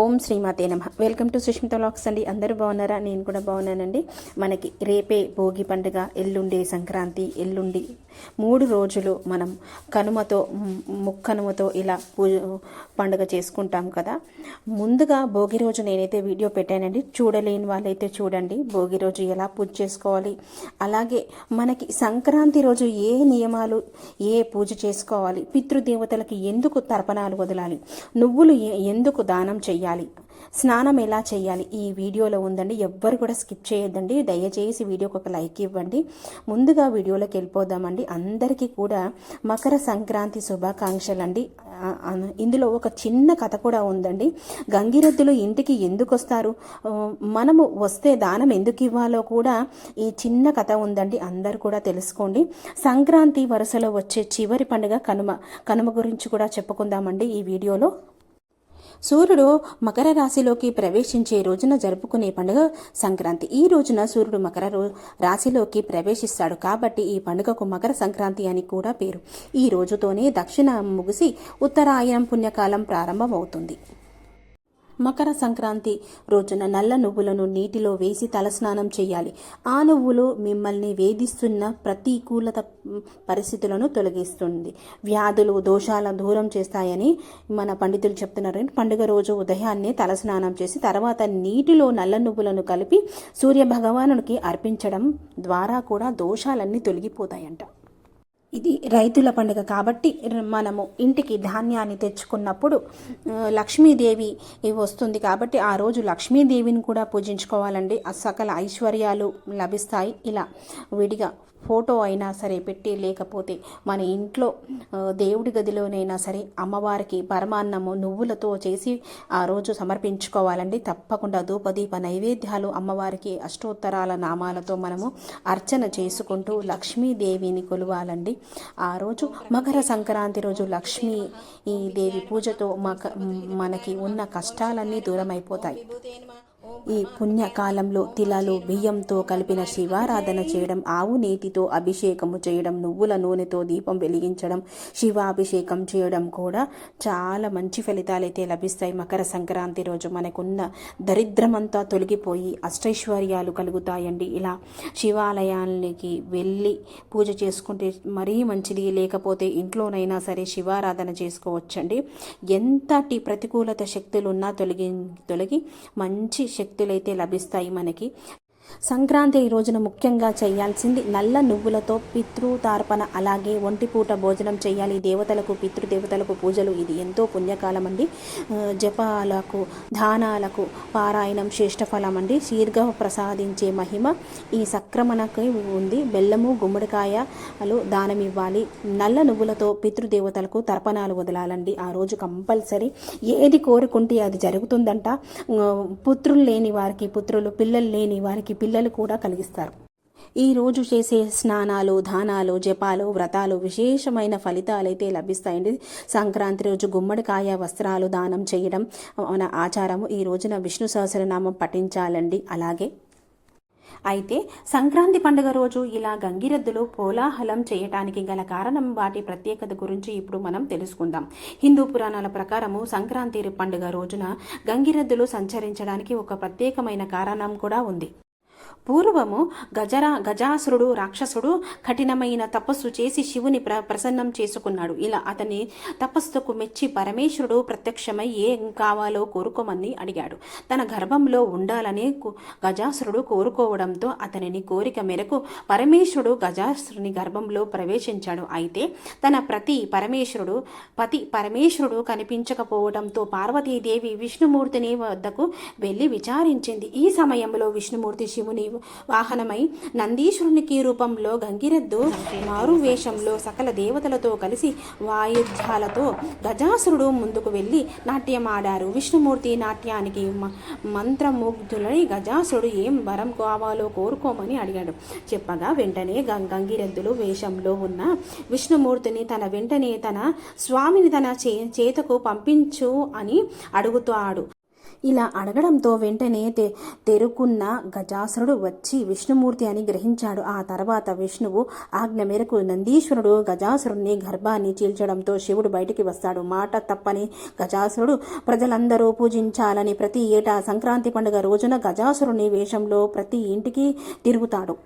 ఓం శ్రీమాతే నమ. Welcome to Sushmita vlogs అండి. అందరూ బాగున్నారా? నేను కూడా బాగున్నానండి. మనకి రేపే భోగి పండుగ ఎల్లుండి సంక్రాంతి ఎల్లుండి మూడు రోజులు మనం కనుమతో ముక్కనుమతో ఇలా పూజ పండుగ చేసుకుంటాం కదా. ముందుగా భోగి రోజు నేనైతే వీడియో పెట్టానండి. చూడలేని వాళ్ళైతే చూడండి. భోగి రోజు ఎలా పూజ చేసుకోవాలి? అలాగే మనకి సంక్రాంతి రోజు ఏ నియమాలు ఏ పూజ చేసుకోవాలి? పితృదేవతలకి ఎందుకు తర్పణాలు వదలాలి? నువ్వులు ఎందుకు దానం చెయ్యాలి? స్నానం ఎలా చేయాలి? ఈ వీడియోలో ఉందండి. ఎవ్వరు కూడా స్కిప్ చేయొద్దండి. దయచేసి వీడియోకి ఒక లైక్ ఇవ్వండి. ముందుగా వీడియోలోకి వెళ్ళిపోదామండి. అందరికీ కూడా మకర సంక్రాంతి శుభాకాంక్షలు అండి ఇందులో ఒక చిన్న కథ కూడా ఉందండి. గంగిరెద్దులు ఇంటికి ఎందుకు వస్తారు? మనము వస్తే దానం ఎందుకు ఇవ్వాలో కూడా ఈ చిన్న కథ ఉందండి. అందరు కూడా తెలుసుకోండి. సంక్రాంతి వరుసలో వచ్చే చివరి పండుగ కనుమ. కనుమ గురించి కూడా చెప్పుకుందామండి ఈ వీడియోలో. సూర్యుడు మకర రాశిలోకి ప్రవేశించే రోజున జరుపుకునే పండుగ సంక్రాంతి. ఈ రోజున సూర్యుడు మకర రాశిలోకి ప్రవేశిస్తాడు కాబట్టి ఈ పండుగకు మకర సంక్రాంతి అని కూడా పేరు. ఈ రోజుతోనే దక్షిణ ముగిసి ఉత్తరాయణం పుణ్యకాలం ప్రారంభమవుతుంది. మకర సంక్రాంతి రోజున నల్ల నువ్వులను నీటిలో వేసి తలస్నానం చేయాలి. ఆ నువ్వులు మిమ్మల్ని వేధిస్తున్న ప్రతికూలత పరిస్థితులను తొలగిస్తుంది. వ్యాధులు దోషాల దూరం చేస్తాయని మన పండితులు చెప్తున్నారు. పండుగ రోజు ఉదయాన్నే తలస్నానం చేసి తర్వాత నీటిలో నల్ల నువ్వులను కలిపి సూర్య భగవానునికి అర్పించడం ద్వారా కూడా దోషాలన్నీ తొలగిపోతాయంట. ఇది రైతుల పండుగ కాబట్టి మనము ఇంటికి ధాన్యాన్ని తెచ్చుకున్నప్పుడు లక్ష్మీదేవి వస్తుంది కాబట్టి ఆ రోజు లక్ష్మీదేవిని కూడా పూజించుకోవాలండి. ఆ సకల ఐశ్వర్యాలు లభిస్తాయి. ఇలా విడిగా ఫోటో అయినా సరే పెట్టి లేకపోతే మన ఇంట్లో దేవుడి గదిలోనైనా సరే అమ్మవారికి పరమాన్నము నువ్వులతో చేసి ఆ రోజు సమర్పించుకోవాలండి. తప్పకుండా ధూపదీప నైవేద్యాలు అమ్మవారికి అష్టోత్తరాల నామాలతో మనము అర్చన చేసుకుంటూ లక్ష్మీదేవిని కొలవాలండి. ఆ రోజు మకర సంక్రాంతి రోజు లక్ష్మీ ఈ దేవి పూజతో మక మనకి ఉన్న కష్టాలన్నీ దూరమైపోతాయి. ఈ పుణ్యకాలంలో తిలాలు బియ్యంతో కలిపిన శివారాధన చేయడం ఆవు నేతితో అభిషేకము చేయడం నువ్వుల నూనెతో దీపం వెలిగించడం శివాభిషేకం చేయడం కూడా చాలా మంచి ఫలితాలైతే లభిస్తాయి. మకర సంక్రాంతి రోజు మనకున్న దరిద్రమంతా తొలగిపోయి అష్టైశ్వర్యాలు కలుగుతాయండి. ఇలా శివాలయానికి వెళ్ళి పూజ చేసుకుంటే మరీ మంచిది. లేకపోతే ఇంట్లోనైనా సరే శివారాధన చేసుకోవచ్చండి. ఎంతటి ప్రతికూలత శక్తులు ఉన్నా తొలగి తొలగి మంచి శక్తి శక్తులైతే లభిస్తాయి మనకి. సంక్రాంతి ఈ రోజున ముఖ్యంగా చేయాల్సింది నల్ల నువ్వులతో పితృతార్పణ అలాగే ఒంటిపూట భోజనం చేయాలి. దేవతలకు పితృదేవతలకు పూజలు ఇది ఎంతో పుణ్యకాలం అండి. జపాలకు దానాలకు పారాయణం శ్రేష్ఠ ఫలం అండి. శీర్ఘ ప్రసాదించే మహిమ ఈ సక్రమణకి ఉంది. బెల్లము గుమ్మడికాయలు దానం ఇవ్వాలి. నల్ల నువ్వులతో పితృదేవతలకు తర్పణాలు వదలాలండి. ఆ రోజు కంపల్సరీ ఏది కోరుకుంటే అది జరుగుతుందంట. పుత్రులు లేని వారికి పుత్రులు పిల్లలు లేని వారికి పిల్లలు కూడా కలిగిస్తారు. ఈ రోజు చేసే స్నానాలు దానాలు జపాలు వ్రతాలు విశేషమైన ఫలితాలైతే లభిస్తాయండి. సంక్రాంతి రోజు గుమ్మడికాయ వస్త్రాలు దానం చేయడం మన ఆచారము. ఈ రోజున విష్ణు సహస్రనామం పఠించాలండి. అలాగే అయితే సంక్రాంతి పండుగ రోజు ఇలా గంగిరెద్దులు కోలాహలం చేయటానికి గల కారణం వాటి ప్రత్యేకత గురించి ఇప్పుడు మనం తెలుసుకుందాం. హిందూ పురాణాల ప్రకారము సంక్రాంతి పండుగ రోజున గంగిరెద్దులు సంచరించడానికి ఒక ప్రత్యేకమైన కారణం కూడా ఉంది. పూర్వము గజరా గజాసురుడు రాక్షసుడు కఠినమైన తపస్సు చేసి శివుని ప్ర ప్రసన్నం చేసుకున్నాడు. ఇలా అతని తపస్సుకు మెచ్చి పరమేశ్వరుడు ప్రత్యక్షమై ఏం కావాలో కోరుకోమని అడిగాడు. తన గర్భంలో ఉండాలని గజాసురుడు కోరుకోవడంతో అతనిని కోరిక మేరకు పరమేశ్వరుడు గజాసురుని గర్భంలో ప్రవేశించాడు. అయితే తన ప్రతి పరమేశ్వరుడు పతి పరమేశ్వరుడు కనిపించకపోవడంతో పార్వతీదేవి విష్ణుమూర్తిని వద్దకు వెళ్ళి విచారించింది. ఈ సమయంలో విష్ణుమూర్తి శివుని వాహనమై నందీశ్వరునికి రూపంలో గంగిరెద్దు మారు వేషంలో సకల దేవతలతో కలిసి వాయిద్యాలతో గజాసురుడు ముందుకు వెళ్ళి నాట్యం ఆడారు విష్ణుమూర్తి నాట్యానికి మ- మంత్రముగ్ధులని గజాసురుడు ఏం వరం కావాలో కోరుకోమని అడిగాడు. చెప్పగా వెంటనే గం- గంగిరెద్దులు వేషంలో ఉన్న విష్ణుమూర్తిని తన వెంటనే తన స్వామిని తన చే చేతకు పంపించు అని అడుగుతాడు. ఇలా అడగడంతో వెంటనే తె తెరుకున్న గజాసురుడు వచ్చి విష్ణుమూర్తి అని గ్రహించాడు. ఆ తర్వాత విష్ణువు ఆజ్ఞ మేరకు నందీశ్వరుడు గజాసురుడిని గర్భాన్ని చీల్చడంతో శివుడు బయటికి వస్తాడు. మాట తప్పని గజాసురుడు ప్రజలందరూ పూజించాలని ప్రతి ఏటా సంక్రాంతి పండుగ రోజున గజాసురుని వేషంలో ప్రతి ఇంటికి తిరుగుతాడు.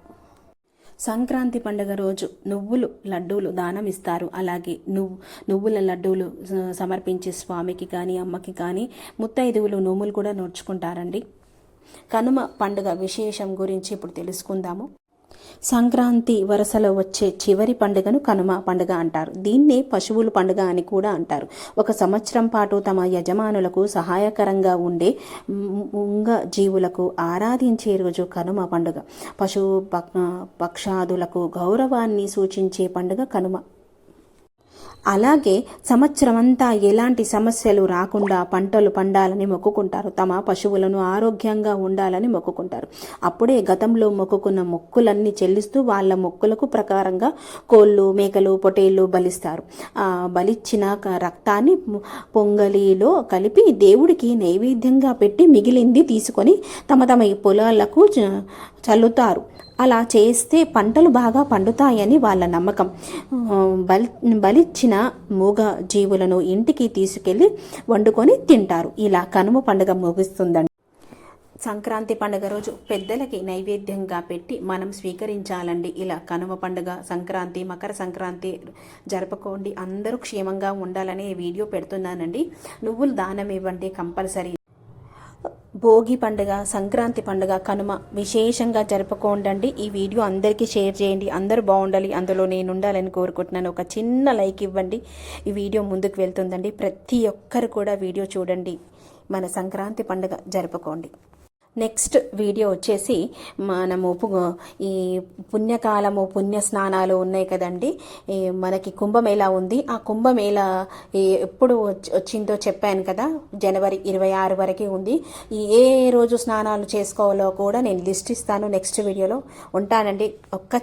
సంక్రాంతి పండుగ రోజు నువ్వులు లడ్డూలు దానం ఇస్తారు అలాగే నువ్వు నువ్వుల లడ్డూలు సమర్పించే సమర్పించి స్వామికి కానీ అమ్మకి కానీ ముత్తైదువులు నోములు కూడా నోడ్చుకుంటారండి కనుమ పండుగ విశేషం గురించి ఇప్పుడు తెలుసుకుందాము. సంక్రాంతి వరుసలో వచ్చే చివరి పండుగను కనుమ పండుగ అంటారు. దీన్నే పశువుల పండుగ అని కూడా అంటారు. ఒక సంవత్సరం పాటు తమ యజమానులకు సహాయకరంగా ఉండే ముంగ జీవులకు ఆరాధించే రోజు కనుమ పండుగ. పశువు పక్షాదులకు గౌరవాన్ని సూచించే పండుగ కనుమ. అలాగే సంవత్సరమంతా ఎలాంటి సమస్యలు రాకుండా పంటలు పండాలని మొక్కుకుంటారు. తమ పశువులను ఆరోగ్యంగా ఉండాలని మొక్కుకుంటారు. అప్పుడే గతంలో మొక్కుకున్న మొక్కులన్నీ చెల్లిస్తూ వాళ్ళ మొక్కులకు ప్రకారంగా కోళ్ళు మేకలు పొటేళ్ళు బలిస్తారు. ఆ బలిచ్చిన రక్తాన్ని పొంగలిలో కలిపి దేవుడికి నైవేద్యంగా పెట్టి మిగిలింది తీసుకొని తమ తమ ఈ పొలాలకు చ- చల్లుతారు. అలా చేస్తే పంటలు బాగా పండుతాయని వాళ్ళ నమ్మకం. బలి బలిచ్చిన మూగ జీవులను ఇంటికి తీసుకెళ్ళి వండుకొని తింటారు. ఇలా కనుమ పండుగ ముగుస్తుందండి. సంక్రాంతి పండుగ రోజు పెద్దలకి నైవేద్యంగా పెట్టి మనం స్వీకరించాలండి. ఇలా కనుమ పండుగ సంక్రాంతి మకర సంక్రాంతి జరుపుకోండి. అందరూ క్షేమంగా ఉండాలని వీడియో పెడుతున్నానండి. నువ్వులు దానం ఇవ్వండి కంపల్సరీ. భోగి పండుగ సంక్రాంతి పండుగ కనుమ విశేషంగా జరుపుకోండి ఈ వీడియో అందరికీ షేర్ చేయండి. అందరూ బాగుండాలి. అందులో నేను ఉండాలని కోరుకుంటున్నాను. ఒక చిన్న లైక్ ఇవ్వండి. ఈ వీడియో ముందుకు వెళ్తుందండి. ప్రతి ఒక్కరు కూడా వీడియో చూడండి. మన సంక్రాంతి పండుగ జరుపుకోండి. నెక్స్ట్ వీడియో వచ్చేసి మనము ఈ పుణ్యకాలము పుణ్య స్నానాలు ఉన్నాయి కదండి. ఈ మనకి కుంభమేళా ఉంది? ఆ కుంభమేళా ఎప్పుడు వచ్చి- వచ్చిందో చెప్పాను కదా. జనవరి ఇరవై ఆరు వరకే ఉంది. ఈ ఏ రోజు స్నానాలు చేసుకోవాలో కూడా నేను లిస్ట్ ఇస్తాను. నెక్స్ట్ వీడియోలో ఉంటానండి. ఒక్క